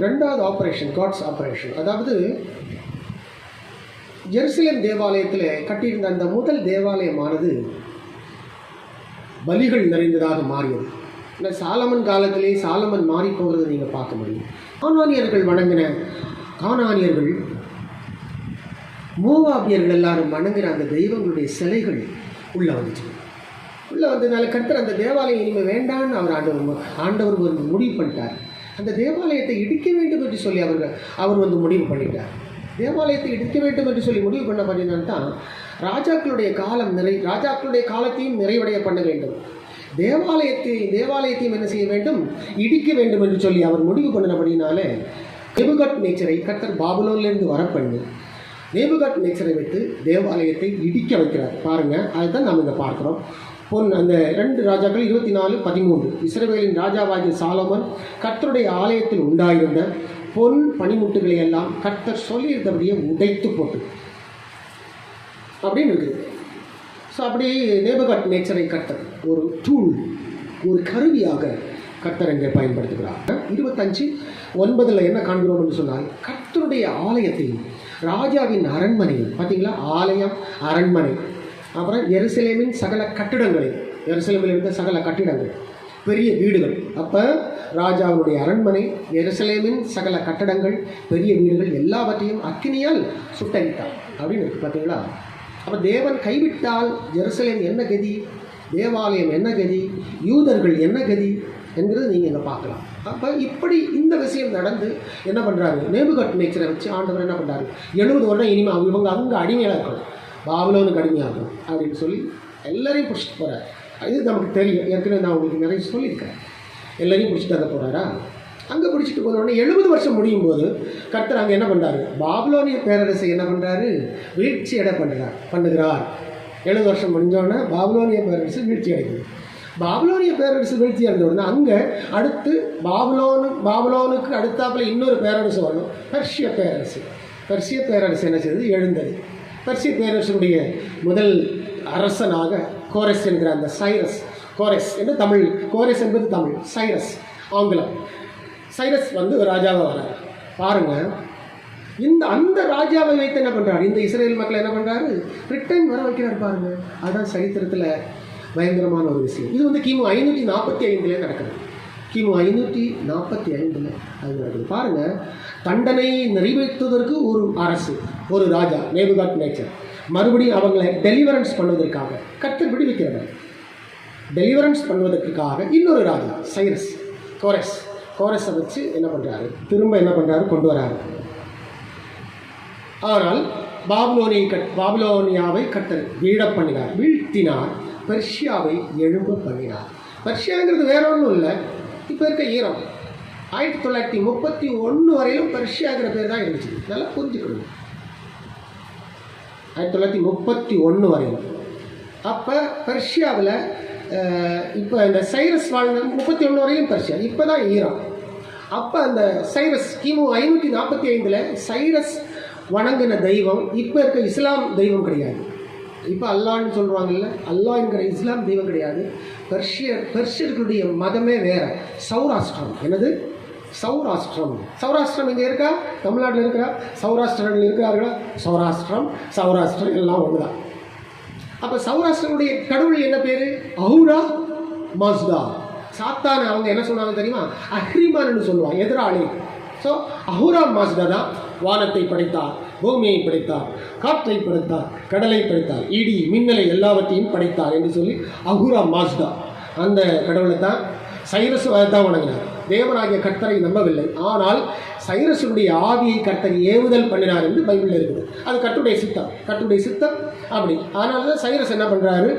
ரெண்டாவது operation gods operation அதாவது Jerusalem தேவாலயத்தில் கட்டியிருந்த அந்த முதல் தேவாலயமானது பலிகள் நிறைந்ததாக மாறியது. இல்லை சாலமன் காலத்திலே சாலமன் மாறி போகிறதை நீங்கள் பார்க்க முடியும். கானானியர்கள் வணங்கின கானானியர்கள் மூவாபியர்கள் எல்லாரும் வணங்கின அந்த தெய்வங்களுடைய சிலைகள் உள்ளே வந்துச்சு. உள்ளே வந்ததுனால கட்டுற அந்த தேவாலயம் இனிமேல் வேண்டான்னு அவர் ஆண்டவர் ஆண்டவர் வந்து முடிவு பண்ணிட்டார். அந்த தேவாலயத்தை இடிக்க வேண்டும் என்று சொல்லி அவர்கள் அவர் வந்து முடிவு பண்ணிட்டார். தேவாலயத்தை இடிக்க வேண்டும் என்று சொல்லி முடிவு பண்ண பண்ணினால் தான் ராஜாக்களுடைய காலம் நிறை ராஜாக்களுடைய காலத்தையும் நிறைவடைய பண்ண வேண்டும். தேவாலயத்தை தேவாலயத்தையும் என்ன செய்ய வேண்டும்? இடிக்க வேண்டும் என்று சொல்லி அவர் முடிவு பண்ணினபடினாலே நெபுகட் நேச்சரை கத்தர் பாபுலோன்லேருந்து வரப்பண்ணு நேபுகட் நேச்சரை வைத்து தேவாலயத்தை இடிக்க வைக்கிறார். பாருங்கள் அதுதான் நாம் இங்கே பார்க்குறோம். பொன் அந்த ரெண்டு ராஜாக்கள் இருபத்தி நாலு பதிமூன்று. இஸ்ரவேலின் ராஜாவாகிய சாலோமன் கர்த்தருடைய ஆலயத்தில் உண்டாயிருந்த பொன் பனிமுட்டுகளை எல்லாம் கர்த்தர் சொல்லியிருந்தபடியே உடைத்து போட்டு. அப்படின்னு இருக்குது. ஸோ அப்படி நேபகட் நேச்சரை கர்த்தர் ஒரு டூல் ஒரு கருவியாக கர்த்தர் இங்கே பயன்படுத்துகிறார். இருபத்தஞ்சு ஒன்பதில் என்ன காண்கிறோம் என்று சொன்னால் கர்த்தருடைய ஆலயத்தையும் ராஜாவின் அரண்மனையும் பார்த்தீங்களா? ஆலயம் அரண்மனை. அப்புறம் எருசலேமின் சகல கட்டிடங்களில் எருசலேமில் இருந்த சகல கட்டிடங்கள் பெரிய வீடுகள். அப்போ ராஜாவுடைய அரண்மனை எருசலேமின் சகல கட்டடங்கள் பெரிய வீடுகள் எல்லாவற்றையும் அக்கினியால் சுட்டரித்தார் அப்படின்னு இருக்கு பார்த்தீங்களா அப்போ தேவன் கைவிட்டால் ஜெருசலேம் என்ன கதி? தேவாலயம் என்ன கதி? யூதர்கள் என்ன கதி? என்கிறது நீங்கள் இங்கே பார்க்கலாம். அப்போ இப்படி இந்த விஷயம் நடந்து என்ன பண்ணுறாரு நேபுகட் நேச்சரை வச்சு ஆண்டவர் என்ன பண்ணுறாரு எழுபது வருடம் இனிமேல் இவங்க அங்கே அடிமையாக இருக்கணும் பாபிலோனுக்கு அடிமையாக அப்படின்னு சொல்லி எல்லாரையும் பிடிச்சிட்டு போகிறார் இது நமக்கு தெரியும். ஏற்கனவே நான் உங்களுக்கு நிறைய சொல்லியிருக்கேன் எல்லாரையும் பிடிச்சிட்டு அதை போகிறாரா அங்கே பிடிச்சிட்டு போன உடனே எழுபது வருஷம் முடியும் போது கர்த்தர் அங்கே என்ன பண்ணுறாரு பாபிலோனிய பேரரசை என்ன பண்ணுறாரு வீழ்ச்சி அடை பண்ணுறார் பண்ணுகிறார். எழுபது வருஷம் முடிஞ்சோடனே பாபிலோனிய பேரரசு வீழ்ச்சி அடைக்குது பாபிலோனிய பேரரசு வீழ்ச்சி அடைந்த உடனே அங்கே அடுத்து பாபுலோனு பாபிலோனுக்கு அடுத்தாப்பில் இன்னொரு பேரரசு வரணும் பர்ஷிய பேரரசு. பர்ஷிய பேரரசு என்ன செய்தது? எழுந்தது. பெர்சிய பேரரசனுடைய முதல் அரசனாக கோரஸ் என்கிற அந்த சைரஸ் கோரஸ் என்று தமிழ். கோரஸ் என்பது தமிழ். சைரஸ் ஆங்கிலம். சைரஸ் வந்து ஒரு ராஜாவாக வரார் பாருங்கள் இந்த அந்த ராஜாவை வைத்து என்ன பண்ணுறாரு இந்த இஸ்ரேல் மக்கள் என்ன பண்ணுறாரு ரிட்டர்ன் வர வைக்கிறார் பாருங்க. அதுதான் சரித்திரத்தில் பயங்கரமான ஒரு விஷயம். இது வந்து கிமு ஐநூற்றி நாற்பத்தி ஐந்துலேயே நடக்குது. கிமு ஐநூற்றி நாற்பத்தி ஐந்தில் அது நடக்குது. பாருங்கள் தண்டனை நிறைவேற்றுவதற்கு ஒரு அரசு ஒரு ராஜா நேபுகாட் நேச்சர் மறுபடியும் அவங்களை டெலிவரன்ஸ் பண்ணுவதற்காக கர்த்தர் விடுவிக்கிறவர். டெலிவரன்ஸ் பண்ணுவதற்காக இன்னொரு ராஜா சைரஸ் கோரஸ். கோரஸை வச்சு என்ன பண்ணுறாரு திரும்ப என்ன பண்ணுறாரு கொண்டு வராரு. ஆனால் பாபுலோனியை கட் பாபுலோனியாவை கட்டல் வீழ பண்ணினார் வீழ்த்தினார். பெர்ஷியாவை எழும்ப பண்ணினார். பர்ஷியாங்கிறது வேற ஒன்றும் இல்லை. இப்போ இருக்க ஈரம் ஆயிரத்தி தொள்ளாயிரத்தி முப்பத்தி ஒன்று வரையிலும் பெர்ஷியாங்கிற பேர் தான் இருந்துச்சு. நல்லா புரிஞ்சுக்கணும். ஆயிரத்தி தொள்ளாயிரத்தி முப்பத்தி ஒன்று வரையிலும். அப்போ பெர்ஷியாவில் இப்போ இந்த சைரஸ் வாழ்ந்த முப்பத்தி ஒன்று வரையிலும் பெர்ஷியா இப்போ தான் ஈரான் அப்போ அந்த சைரஸ் கிமு ஐநூற்றி நாற்பத்தி ஐந்தில் சைரஸ் வணங்கின தெய்வம் இப்போ இருக்க இஸ்லாம் தெய்வம் கிடையாது. இப்போ அல்லான்னு சொல்கிறாங்கல்ல அல்லாங்கிற இஸ்லாம் தெய்வம் கிடையாது. பெர்ஷியர் பெர்ஷியர்களுடைய மதமே வேற. சௌராஷ்டிரம். என்னது? சௌராஷ்டிரம். சௌராஷ்டிரம் இங்கே இருக்கா? தமிழ்நாட்டில் இருக்கிறா சௌராஷ்டிரர்கள் இருக்கிறார்களா? சௌராஷ்டிரம். சௌராஷ்டிரம் எல்லாம் ஒன்று தான் அப்போ சௌராஷ்டிரனுடைய கடவுள் என்ன பேர்? அஹூரா மஸ்தா. சாத்தான அவங்க என்ன சொன்னாங்க தெரியுமா? அஹ்ரிமான்னு சொல்லுவாங்க எதிராளி. ஸோ அஹூரா மாஸ்தா தான் வானத்தை படைத்தார். பூமியை படைத்தார் காற்றை படைத்தார் கடலை படைத்தார் இடி மின்னலை எல்லாவற்றையும் படைத்தார் என்று சொல்லி அகுரா மாஸ்தா அந்த கடவுளை தான் சைரஸ் தான் வணங்கினார். தேவனாகிய கர்த்தரை நம்பவில்லை. ஆனால் சைரஸுடைய ஆவியை கர்த்தர் ஏவுதல் பண்ணினார் என்று பைபிளில் இருக்குது. அது கட்டுடைய சித்தம். கட்டுடைய சித்தம் அப்படி. அதனால தான் சைரஸ் என்ன பண்ணுறாரு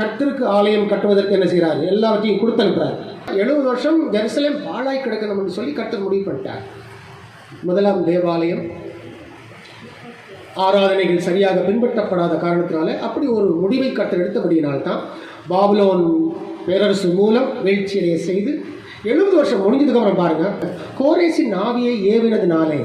கர்த்தருக்கு ஆலயம் கட்டுவதற்கு என்ன செய்கிறாரு எல்லாவற்றையும் கொடுத்து அனுப்புறாரு. எழுபது வருஷம் ஜெருசலேம் பாழாய் கிடக்கணும்னு சொல்லி கர்த்தர் முடிவு பண்ணிட்டார். முதலாம் தேவாலயம் ஆராதனைகள் சரியாக பின்பற்றப்படாத காரணத்தினால அப்படி ஒரு முடிவை கட்டர் எடுத்தபடியினால்தான் பாபுலோன் பேரரசு மூலம் வீழ்ச்சியடைய செய்து எழுபது வருஷம் முடிஞ்சதுக்கு அப்புறம் பாருங்க கோரேசின் ஆவியை ஏவினதுனாலே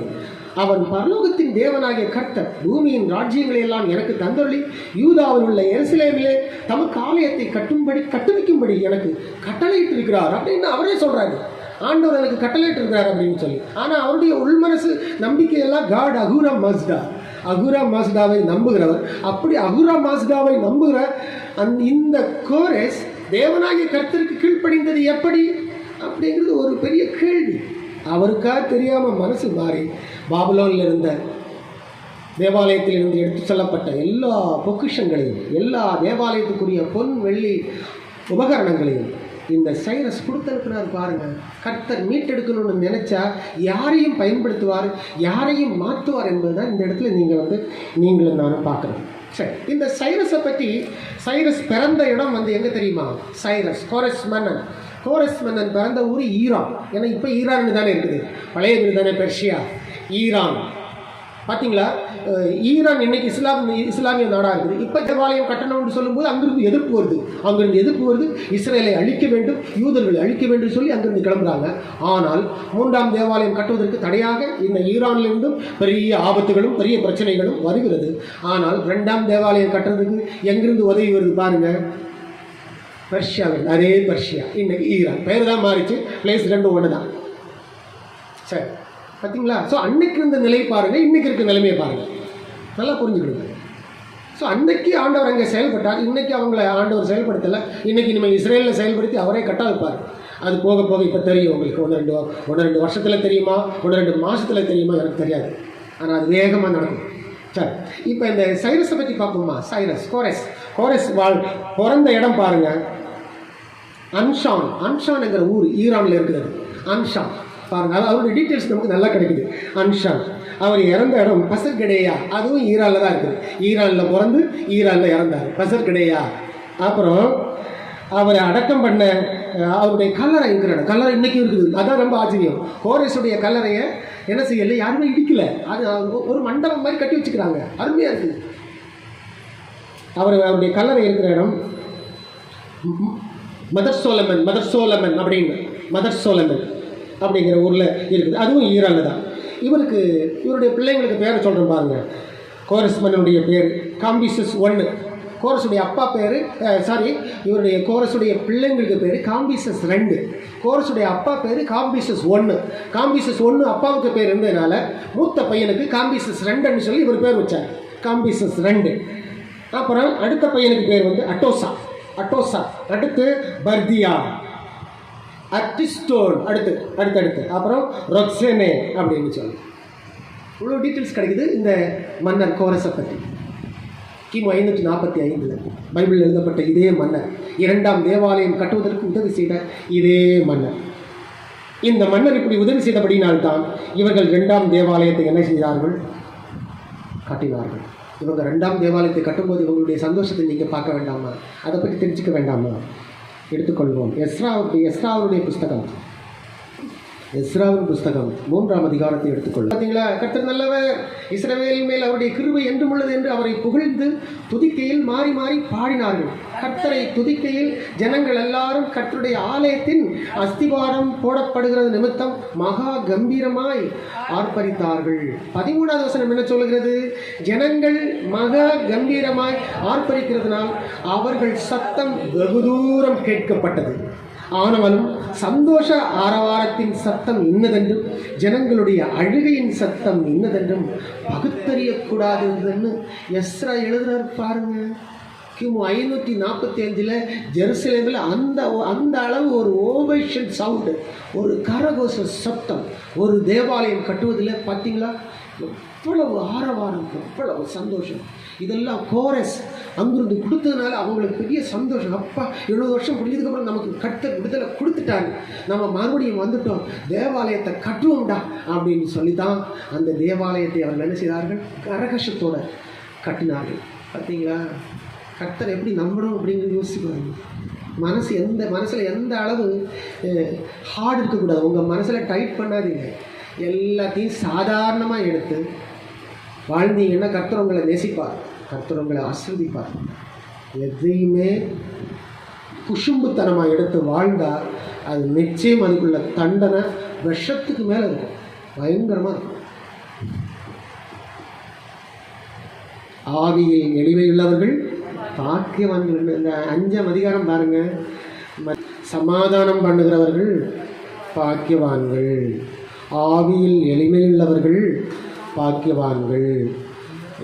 அவன் பரலோகத்தின் தேவனாகிய கர்த்தர் பூமியின் ராஜ்யங்களை எல்லாம் எனக்கு தந்தொள்ளி யூதாவில் உள்ள எருசலேமிலே தமக்கு ஆலயத்தை கட்டும்படி கட்டுவிக்கும்படி எனக்கு கட்டளையிட்டிருக்கிறார் அப்படின்னு அவரே சொல்றாரு. ஆண்டவர் எனக்கு கட்டளையிட்டு இருக்கிறார் அப்படின்னு சொல்லி. ஆனால் அவருடைய உள்மனசு நம்பிக்கையெல்லாம் காட் அகூரம் மஸ்டா அகுரா மாஸ்டாவை நம்புகிறவர். அப்படி அகுரா மாஸ்டாவை நம்புகிற அந் இந்த கோரஸ் தேவனாகிய கர்த்தருக்கு கீழ்ப்படிந்தது எப்படி? அப்படிங்கிறது ஒரு பெரிய கேள்வி. அவருக்காக தெரியாமல் மனசு மாறி பாபுலோனில் இருந்த தேவாலயத்தில் இருந்து எடுத்து செல்லப்பட்ட எல்லா பொக்கிஷங்களையும் எல்லா தேவாலயத்துக்குரிய பொன் வெள்ளி உபகரணங்களையும் இந்த சைரஸ் கொடுத்திருக்கிறார் பாருங்க கர்த்தர் மீட்டெடுக்கணும்னு நினைச்சா யாரையும் பயன்படுத்துவார் யாரையும் மாற்றுவார் என்பதுதான் இந்த இடத்துல நீங்கள் வந்து நீங்களும் நானும் பார்க்குறோம் சரி இந்த சைரஸை பற்றி சைரஸ் பிறந்த இடம் வந்து எங்கே தெரியுமா? சைரஸ் கோரஸ் மன்னன். கோரஸ் மன்னன் பிறந்த ஊர் ஈரான். ஏன்னா இப்போ ஈரான் தானே இருக்குது. பழைய தானே பெர்ஷியா? ஈரான். பார்த்தீங்களா ஈரான் இன்னைக்கு இஸ்லாம் இஸ்லாமிய நாடாக இருக்குது. இப்போ தேவாலயம் கட்டணம்னு சொல்லும்போது அங்கிருந்து எதிர்ப்பு வருது. அங்கிருந்து எதிர்ப்பு வருது. இஸ்ரேலை அழிக்க வேண்டும் யூதர்களை அழிக்க வேண்டும் சொல்லி அங்கிருந்து கிளம்புறாங்க. ஆனால் மூன்றாம் தேவாலயம் கட்டுவதற்கு தடையாக இந்த ஈரானிலிருந்தும் பெரிய ஆபத்துகளும் பெரிய பிரச்சனைகளும் வருகிறது. ஆனால் ரெண்டாம் தேவாலயம் கட்டுறதுக்கு எங்கிருந்து உதவி வருது பாருங்கள் பர்ஷியாவில் அதே பர்ஷியா. இன்னைக்கு ஈரான். பேர் தான் மாறிச்சு. பிளேஸ் ரெண்டும் ஒன்று தான் சரி. பார்த்தீங்களா ஸோ அன்னைக்கு இருந்த நிலையை பாருங்கள் இன்னைக்கு இருக்க நிலைமையை பாருங்கள் நல்லா புரிஞ்சுக்கிடுங்க. ஸோ அன்னைக்கு ஆண்டவர் அங்கே செயல்பட்டார் இன்னைக்கு அவங்கள ஆண்டவர் செயல்படுத்தலை இன்னைக்கு நம்ம இஸ்ரேலில் செயல்படுத்தி அவரே கட்டாவிப்பார் அது போக போக இப்போ தெரியும் உங்களுக்கு ஒன்று ரெண்டு ஒன்று ரெண்டு வருஷத்தில் தெரியுமா ஒன்று ரெண்டு மாதத்தில் தெரியுமா எனக்கு தெரியாது. ஆனால் அது வேகமாக நடக்கும். சரி இப்போ இந்த சைரஸை பற்றி பார்ப்போமா? சைரஸ் கோரஸ். கோரஸ் வாழ் பிறந்த இடம் பாருங்கள் அன்ஷான் அன்ஷான்ங்கிற ஊர் ஈரானில் இருக்கிறது. அன்ஷான். பாருங்கள் அது அவருடைய டீட்டெயில்ஸ் நமக்கு நல்லா கிடைக்குது. அன்ஷான் அவர் இறந்த இடம் பசர் கிடையா அதுவும் ஈரானில் தான் இருக்குது. ஈரானில் பிறந்து ஈரானில் இறந்தார். பசர்கடேயா. அப்புறம் அவரை அடக்கம் பண்ண அவருடைய கல்லறை இருக்கிற இடம். கல்லறை இன்றைக்கும் இருக்குது. அதான் ரொம்ப ஆச்சரியம். ஹோரேஸுடைய கல்லறையை என்ன செய்யல? யாருமே இடிக்கல. அது ஒரு மண்டபம் மாதிரி கட்டி வச்சுக்கிறாங்க. அருமையாக இருக்குது. அவர் அவருடைய கல்லறை இருக்கிற இடம் மதர் சோலமன் மதர் சோலமன் அப்படின்னு. Mother Solomon. அப்படிங்கிற ஊரில் இருக்குது. அதுவும் ஈரானில் தான். இவருக்கு இவருடைய பிள்ளைங்களுக்கு பேரை சொல்கிறேன் பாருங்கள் கோரஸ்மனுடைய பேர். காம்பிசஸ் ஒன்று கோரஸுடைய அப்பா பேர் சாரி இவருடைய கோரஸுடைய பிள்ளைங்களுக்கு பேர் காம்பிசஸ் ரெண்டு. கோரஸுடைய அப்பா பேர் காம்பிசஸ் ஒன்று காம்பிசஸ் ஒன்று அப்பாவுக்கு பேர் இருந்ததுனால மூத்த பையனுக்கு காம்பிசஸ் ரெண்டுன்னு சொல்லி இவர் பேர் வச்சார். காம்பிசஸ் ரெண்டு. அப்புறம் அடுத்த பையனுக்கு பேர் வந்து அட்டோசா. அட்டோசா. அடுத்து பர்தியா. அட்டிஸ்டோன் அடுத்து அடுத்தடுத்து அப்புறம் ரொக்ஸெனே அப்படின்னு சொல்லி. இவ்வளோ டீட்டெயில்ஸ் கிடைக்குது இந்த மன்னர் கோரஸை பற்றி. கிமு ஐநூற்றி நாற்பத்தி ஐந்தில் பைபிளில் எழுதப்பட்ட இதே மன்னர் இரண்டாம் தேவாலயம் கட்டுவதற்கு உதவி செய்த இதே மன்னர். இந்த மன்னர் இப்படி உதவி செய்தபடினால்தான் இவர்கள் இரண்டாம் தேவாலயத்தை என்ன செய்தார்கள்? கட்டினார்கள். இவங்க ரெண்டாம் தேவாலயத்தை கட்டும்போது இவங்களுடைய சந்தோஷத்தை நீங்கள் பார்க்க வேண்டாமா? அதை பற்றி தெரிஞ்சுக்க வேண்டாமா? எடுத்துக்கொள்வோம். எஸ்ராவுடைய எஸ்ராவுடைய புஸ்தகம். இஸ்ராவின் புஸ்தகம் மூன்றாம் அதிகாரத்தை எடுத்துக்கொள்ளும். பார்த்தீங்களா கர்த்தர் நல்லவர். இஸ்ரவேல் மேல் அவருடைய கிருபை என்றும் உள்ளது என்று அவரை புகழ்ந்து துதிக்கையில் மாறி மாறி பாடினார்கள். கர்த்தரை துதிக்கையில் ஜனங்கள் எல்லாரும் கர்த்தருடைய ஆலயத்தின் அஸ்திவாரம் போடப்படுகிறது நிமித்தம் மகா கம்பீரமாய் ஆர்ப்பரித்தார்கள். பதிமூணாவது வசனம் என்ன சொல்கிறது ஜனங்கள் மகா கம்பீரமாய் ஆர்ப்பரிக்கிறதுனால் அவர்கள் சத்தம் வெகு தூரம் கேட்கப்பட்டது. ஆனாலும் சந்தோஷ ஆரவாரத்தின் சத்தம் இன்னதென்றும் ஜனங்களுடைய அழுகையின் சத்தம் இன்னதென்றும் பகுத்தறியக்கூடாதுன்னு எஸ்ரா எழுதுறாரு பாருங்க. கிமு ஐநூற்றி நாற்பத்தி அஞ்சில் ஜெருசலேமில் அந்த அந்த அளவு ஒரு ஓவேஷன் சவுண்டு ஒரு கரகோச சத்தம் ஒரு தேவாலயம் கட்டுவதில் பார்த்தீங்களா? எவ்வளவு ஆரவாரம் எவ்வளவு சந்தோஷம். இதெல்லாம் கோரஸ் அங்கிருந்து கொடுத்ததுனால அவங்களுக்கு பெரிய சந்தோஷம். அப்பா எழுபது வருஷம் முடிஞ்சதுக்கப்புறம் நமக்கு கட்ட விடுதலை கொடுத்துட்டாங்க. நம்ம மறுபடியும் வந்துட்டோம். தேவாலயத்தை கட்டுவோம்டா அப்படின்னு சொல்லி தான் அந்த தேவாலயத்தை அவர்கள் என்ன செய்தார்கள்? கரகஷத்தோட கட்டினார்கள். பார்த்தீங்களா கர்த்தர் எப்படி நம்பணும் அப்படிங்கிறது யோசிப்பாங்க மனசு எந்த மனசில் எந்த அளவு ஹார்ட் இருக்கக்கூடாது. உங்கள் மனசில் டைட் பண்ணாதீங்க. எல்லாத்தையும் சாதாரணமாக எடுத்து வாழ்ந்தீங்கன்னா கர்த்தர் உங்களை நேசிப்பார். கர்த்தர் உங்களை ஆசிர்வதிப்பார். எதையுமே குஷும்புத்தனமாக எடுத்து வாழ்ந்தால் அது நிச்சயம் அதுக்குள்ள தண்டனை விஷத்துக்கு மேலே இருக்கும். பயங்கரமாக இருக்கும். ஆவியில் எளிமையுள்ளவர்கள் பாக்கியவான்கள் இந்த அஞ்சாம் அதிகாரம் பாருங்க. சமாதானம் பண்ணுகிறவர்கள் பாக்கியவான்கள். ஆவியில் எளிமையுள்ளவர்கள் பாக்கியவான்கள்.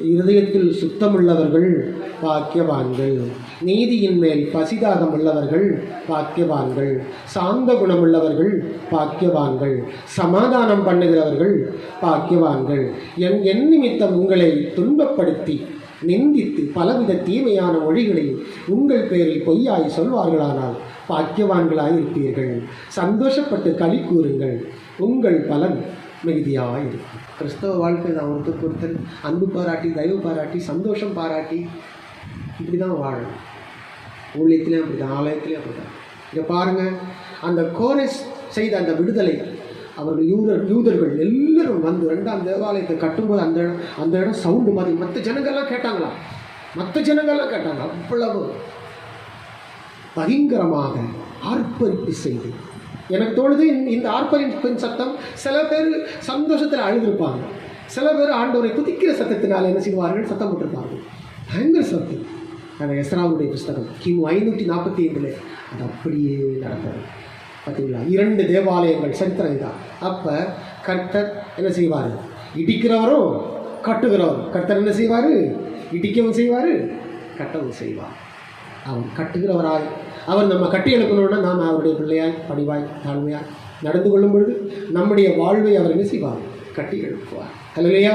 இருதயத்தில் சுத்தமுள்ளவர்கள் பாக்கியவான்கள். நீதியின் மேல் பசிதாகம் உள்ளவர்கள் பாக்கியவான்கள். சாந்த குணமுள்ளவர்கள் பாக்கியவான்கள். சமாதானம் பண்ணுகிறவர்கள் பாக்கியவான்கள். என் என் நிமித்தம் உங்களை துன்பப்படுத்தி நிந்தித்து பலவித தீமையான மொழிகளை உங்கள் பேரில் பொய்யாய் சொல்வார்களானால் பாக்கியவான்களாய் இருப்பீர்கள் சந்தோஷப்பட்டு களி கூறுங்கள். உங்கள் பலன் மிகுதியாக இருக்கும். கிறிஸ்தவ வாழ்க்கை தான் ஒருத்தருக்கு ஒருத்தர் அன்பு பாராட்டி தயவு பாராட்டி சந்தோஷம் பாராட்டி இப்படி தான் வாழணும். ஊழியத்திலையும் அப்படி தான் ஆலயத்திலையும் அப்படி தான் இங்கே பாருங்கள் அந்த கோரஸ் செய்த அந்த விடுதலை அவர்கள் யூதர் யூதர்கள் எல்லோரும் வந்து ரெண்டாம் தேவாலயத்தை கட்டும்போது அந்த இடம் அந்த இடம் சவுண்டு மாதிரி. மற்ற ஜனங்கள்லாம் கேட்டாங்களா? மற்ற ஜனங்கள்லாம் கேட்டாங்க. அவ்வளவு பயங்கரமாக ஆர்ப்பரிப்பு செய்து எனக்கு தோணுது இந்த- இந்த ஆர்ப்பரிப்பின் சத்தம் சில பேர் சந்தோஷத்தில் அழுதுருப்பாங்க. சில பேர் ஆண்டோரை குதிக்கிற சத்தத்தினால் என்ன செய்வார்கள்? சத்தம் போட்டிருப்பாங்க பயங்கர சத்தம். அந்த எஸ்ராவுடைய புஸ்தகம் கிமு ஐநூற்றி நாற்பத்தி ஐந்தில் அது அப்படியே நடந்தது. பார்த்தீங்களா இரண்டு தேவாலயங்கள் சரித்திரம் தான் அப்போ கர்த்தர் என்ன செய்வார்? இடிக்கிறவரும் கட்டுகிறவரும் கர்த்தர் என்ன செய்வார்? இடிக்கவும் செய்வார் கட்டவும் செய்வார். அவர் கட்டுகிறவராய் அவர் நம்ம கட்டி எழுப்பணும்னா நாம் அவருடைய பிள்ளையாய் பணிவாய் தாழ்மையாய் நடந்து கொள்ளும் பொழுது நம்முடைய வாழ்வை அவர் என்ன செய்வார்? கட்டி எழுப்புவார் ஹலோலையா